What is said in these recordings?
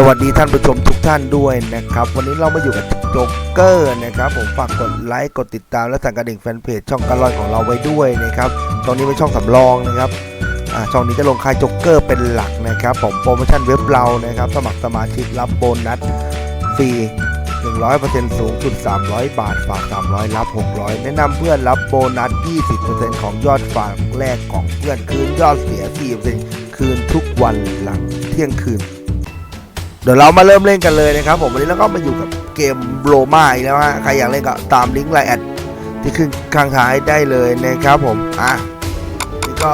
สวัสดีท่านผู้ชมทุกท่านด้วยนะครับ วันนี้เรามาอยู่กับโจ๊กเกอร์นะครับผมฝากกดไลค์กดติดตามและสั่งกระดิ่งแฟนเพจช่องการลอยของเราไว้ด้วยนะครับตรงนี้เป็นช่องสำรองนะครับช่องนี้จะลงค่ายโจ๊กเกอร์เป็นหลักนะครับ ผมโปรโมชั่นเว็บเรานะครับ สมัครสมาชิกรับโบนัสฟรี100%สูงสุด 300 บาท ฝาก 300 รับ 600 แนะนำเพื่อนรับโบนัส 20%ของยอดฝากแรกของเพื่อนคืนยอดเสีย 4%คืนทุกวันหลังเที่ยงคืน ดี๋ยวเรามาเริ่มเล่นกันเลยนะครับผมวันนี้เราก็มาอยู่กับเกมโรมาอีกแล้วฮะใครอยากเล่นก็ตามลิงก์ไลน์แอดที่ขึ้นข้างท้ายได้เลยนะครับผมอะนี่ก็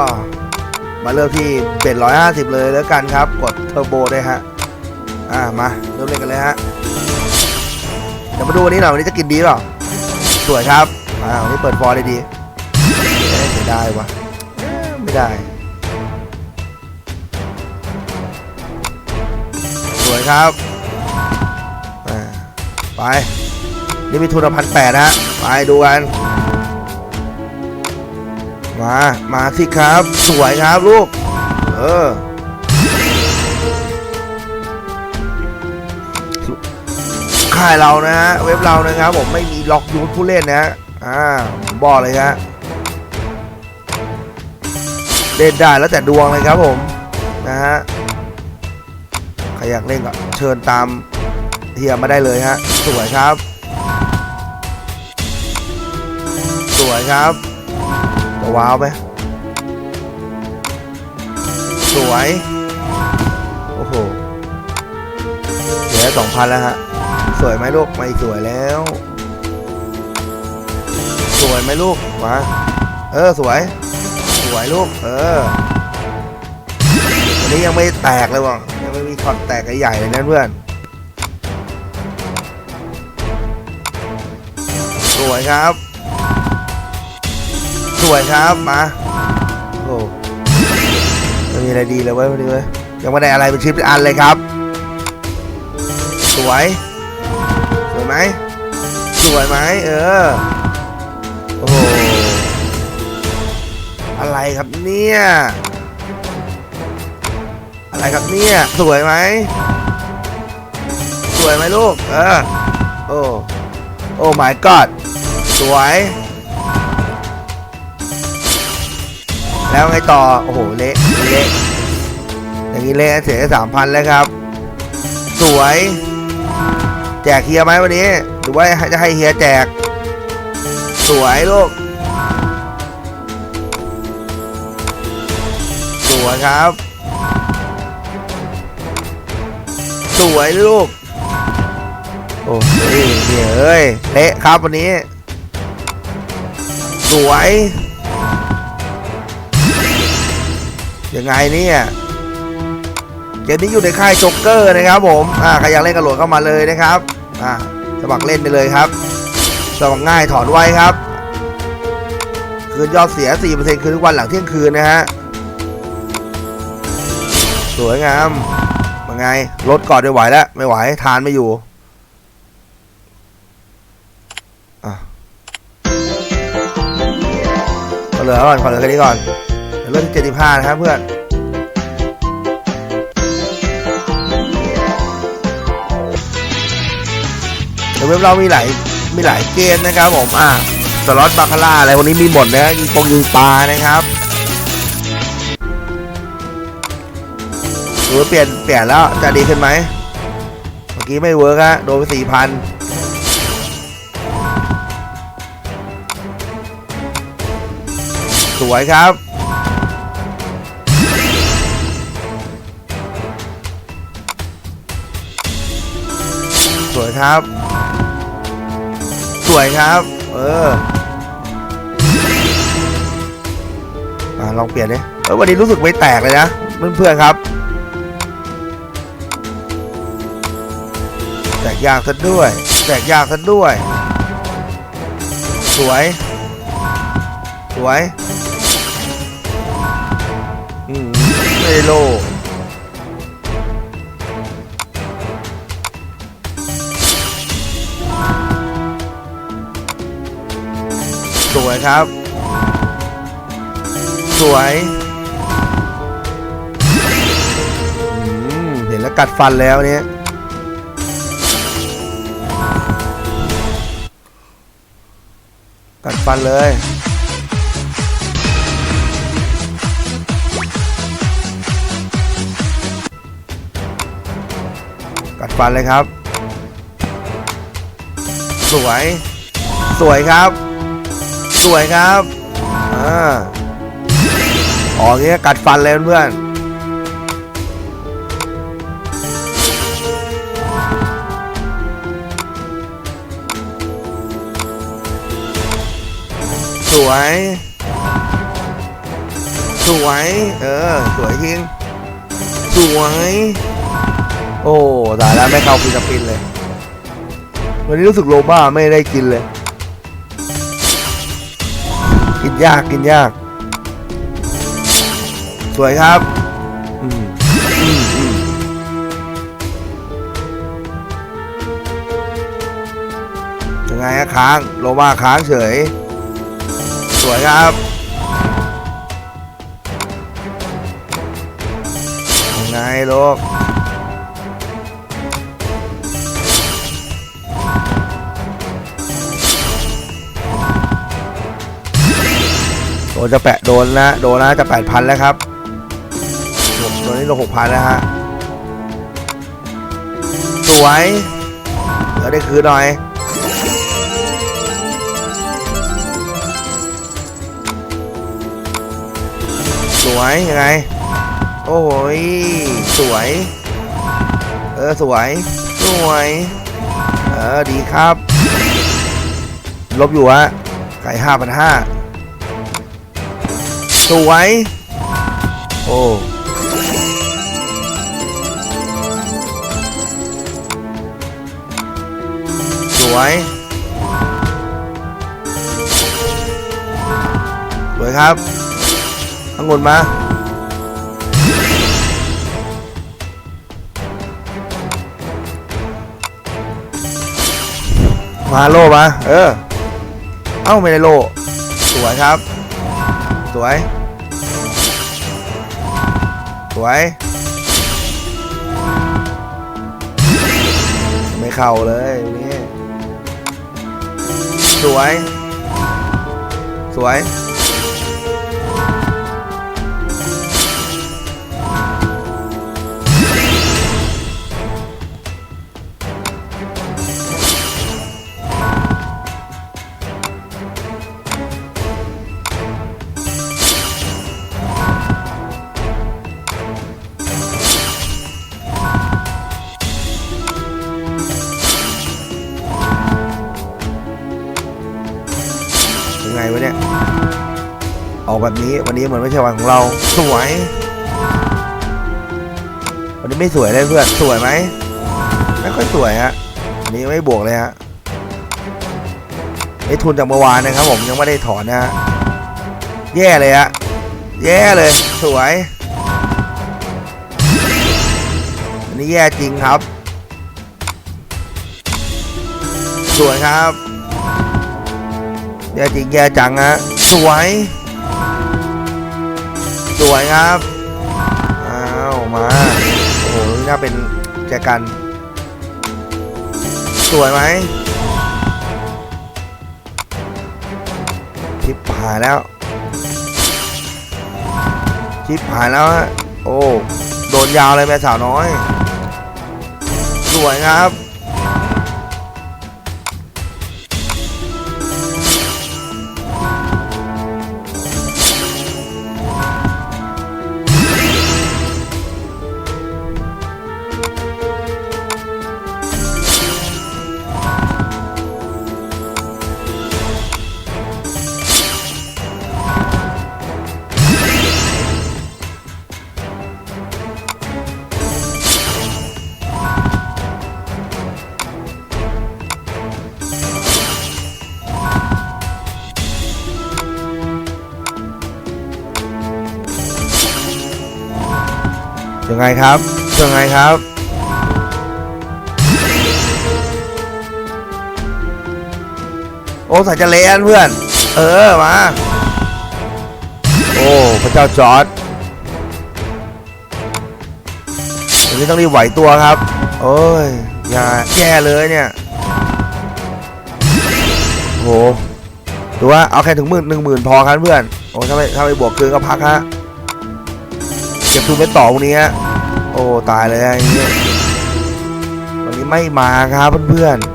มาเริ่มที่เป็น150เลยแล้วกันครับ กดเทอร์โบได้ฮะอะมาเริ่มเล่นกันเลยฮะเดี๋ยวมาดูวันนี้หน่อยวันนี้จะกินดีเปล่าสวยครับอ่าวันนี้เปิดฟอร์ได้ดีไม่ได้วะเอ๊ะไม่ได้ สวยครับไปนี่มีทุนพันแปดนะฮะไปดูกัน มามาสิครับ สวยครับลูก เออค่ายเรานะฮะเว็บเรานะครับผมไม่มีล็อกยูทผู้เล่นนะฮะอ่าผมบอกเลยฮะเล่นได้แล้วแต่ดวงเลยครับผมนะฮะ รอยากเล่นก็เชิญตามเฮียมาได้เลยฮะ สวยครับ สวยครับจะว้าวไหมสวย โอ้โหเสียสองพันแล้วฮะ สวยไหมลูกไม่สวยแล้ว สวยไหมลูก มา เออ สวย สวยลูก เออ นี้ยังไม่แตกเลยว่ะยังไม่มีช็อตแตกใหญ่ๆเลยนะเพื่อนสวยครับ สวยครับมาโอ้ไม่มีอะไรดีเลยเว้ยวันนี้เว้ยยังไม่ได้อะไรเป็นชิปอันเลยครับ สวยสวยไหมสวยไหมเออโอ้อะไรครับเนี่ย อะไรครับเนี่ย สวยไหม สวยไหมลูก เออ โอ้ โอ้ my god สวย แล้วไงต่อ โอ้โห เละเละอย่างนี้เละเสียสามพันแล้วครับ สวย แจกเฮียไหมวันนี้ หรือว่าจะให้เฮียแจก สวยลูก สวยครับ สวยลูก โอ้ยเนี่ยเอ้ยเละครับวันนี้ สวย ยังไงเนี่ยเกมนี้อยู่ในค่ายโจ๊กเกอร์นะครับผมอ่าใครอยากเล่นกระโหลดเข้ามาเลยนะครับอ่าสมัครเล่นไปเลยครับสมัครง่ายถอนไว้ครับ คืนยอดเสีย 4%คืนทุกวันหลังเที่ยงคืนนะฮะ สวยงาม ไงรถก่อนไม่ไหวแล้ว ไม่ไหวทานไม่อยู่อะขอเหลือก่อนขอเหลือแค่นี้ก่อนเดี๋ยวเริ่มที่75นะครับเพื่อนเดี๋ยวเว็บเรามีหลายมีหลายเกมนะครับผมอะสล็อตบาคาร่าอะไรวันนี้มีหมดนะยิงปงยิงปลานะครับ หรือว่าเปลี่ยนเปลี่ยนแล้วจะดีขึ้นไหมเมื่อกี้ไม่เวิร์กฮะโดนไปสี่พันสวยครับสวยครับ สวยครับ เออมาลองเปลี่ยนดิเออวันนี้รู้สึกไม่แตกเลยนะเพื่อนๆครับ ยากซะด้วย แตกยากซะด้วย สวย สวยอืมไม่ได้โลสวยครับ สวยอืมเห็นแล้วกัดฟันแล้วเนี้ย กัดฟันเลยกัดฟันเลยครับ สวย สวยครับ สวยครับอ่าออกเงี้ยกัดฟันเลยเพื่อน สวย สวย เออ สวยจริง สวย โอ้ตายแล้วไม่เข้าฟิลิปปินเลย วันนี้รู้สึกโลบ้าไม่ได้กินเลย กินยากกินยาก สวยครับอืมอืมอืมยังไงฮะค้าง โลมาค้างเฉย สวยครับยังไงลูกโดนจะแปะโดนนะโดนนะจะแปดพันแล้วครับโดนนี้ลงหกพันแล้วฮะสวยเดี๋ยวได้คืนหน่อย วยยังไง โอ้ยสวย เออสวย สวย เออดีครับ ลบอยู่ฮะไก่ห้าพันห้าสวย โอ้สวยสวยครับ ทั้งหมดมามาโลมา เออ เอ้าไม่ได้โล สวยครับ สวย สวย ไม่เข้าเลยนี่ สวย สวย ออกแบบนี้วันนี้เหมือนไม่ใช่วันของเรา สวย วันนี้ไม่สวยเลยเพื่อนสวยไหมไม่ค่อยสวยฮะวันนี้ไม่บวกเลยฮะได้ทุนจากเมื่อวานนะครับ ผมยังไม่ได้ถอนนะฮะแย่เลยฮะแย่เลย สวยอันนี้แย่จริงครับ สวยครับ แย่จริงแย่จังฮะสวย วยครับอ้าวมาโอ้โหนี่น่าเป็นแจกัน สวยไหมชิปหายแล้วชิปหายแล้วฮะโอ้โดนยาวเลยแม่สาวน้อย สวยครับ ยังไงครับยังไงครับโอ้สายจะเลนเพื่อน เออ มา โอ้ พระเจ้าจอร์ดโอ้วันนี้ต้องรีบไหวตัวครับ โอ้ย อย่าแย่เลยเนี่ย โหดูว่าเอาแค่ถึงหมื่นหนึ่งหมื่นพอครับเพื่อน โอ้ถ้าไม่ถ้าไม่บวกเกินก็พักฮะ ก็บทุนไปต่อวันนี้ฮะโอ้ ตายเลยฮะอย่างเงี้ยวันนี้ไม่มาครับเพื่อนๆ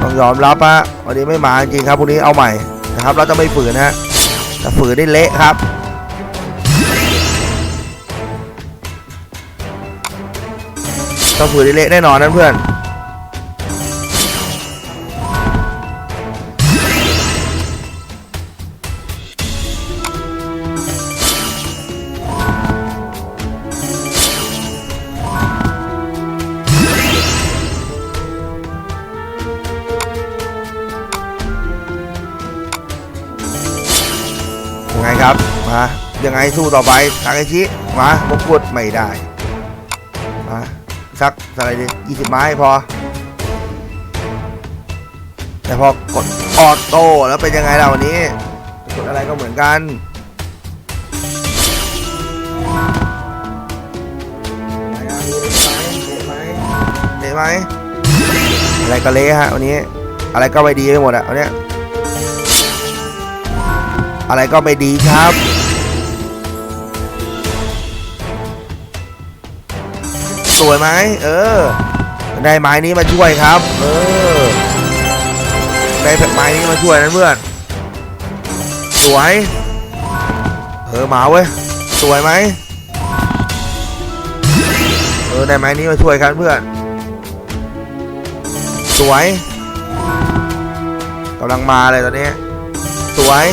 ต้องยอมรับฮะวันนี้ไม่มาจริงครับพรุ่งนี้เอาใหม่นะครับ เราจะไม่ฝืนฮะถ้าฝืนได้เละครับต้องฝืนได้เละแน่นอนนะเพื่อน ครับมายังไงสู้ต่อไปทางไอชิมามงกุฎไม่ได้มาสักอะไรดียี่สิบไม้พอ แต่พอกดออโต้แล้วเป็นยังไงล่ะวันนี้กดอะไรก็เหมือนกันเละไหมอะไรก็เละฮะวันนี้ อะไรก็ไม่ดีไปหมดอะวันเนี้ย อะไรก็ไม่ดีครับ สวยไหมเออ ได้ไม้นี้มาช่วยครับ เออ ได้ไม้นี้มาช่วยนะเพื่อน สวย เออมาเว้ย สวยไหมเออ ได้ไม้นี้มาช่วยครับเพื่อน สวยกำลังมาเลยตอนนี้ สวย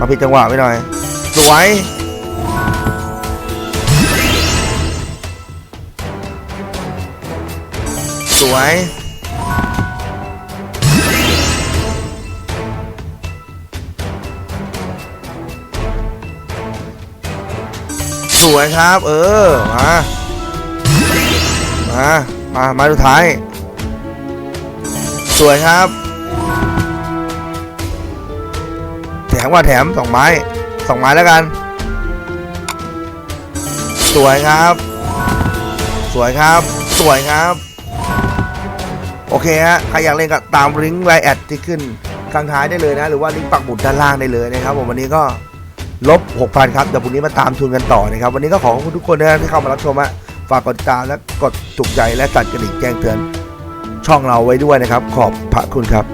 มาผิดจังหวะไปหน่อย สวย สวย สวยครับ เออ มา มา มา มาสุดท้าย สวยครับ แถมว่าแถมสองไม้สองไม้แล้วกัน สวยครับ สวยครับ สวยครับ โอเคฮะใครอยากเล่นก็ตามลิงก์ไลน์แอดที่ขึ้นข้างท้ายได้เลยนะ หรือว่าลิงก์ปักหมุดด้านล่างได้เลยนะครับผมวันนี้ก็ลบ 6,000 ครับเดี๋ยวพรุ่งนี้มาตามทุนกันต่อนะครับ วันนี้ก็ขอขอบคุณทุกคนนะที่เข้ามารับชมอะฝากกดติดตามและกดถูกใจและสั่นกระดิ่งแจ้งเตือนช่องเราไว้ด้วยนะครับ ขอบพระคุณครับ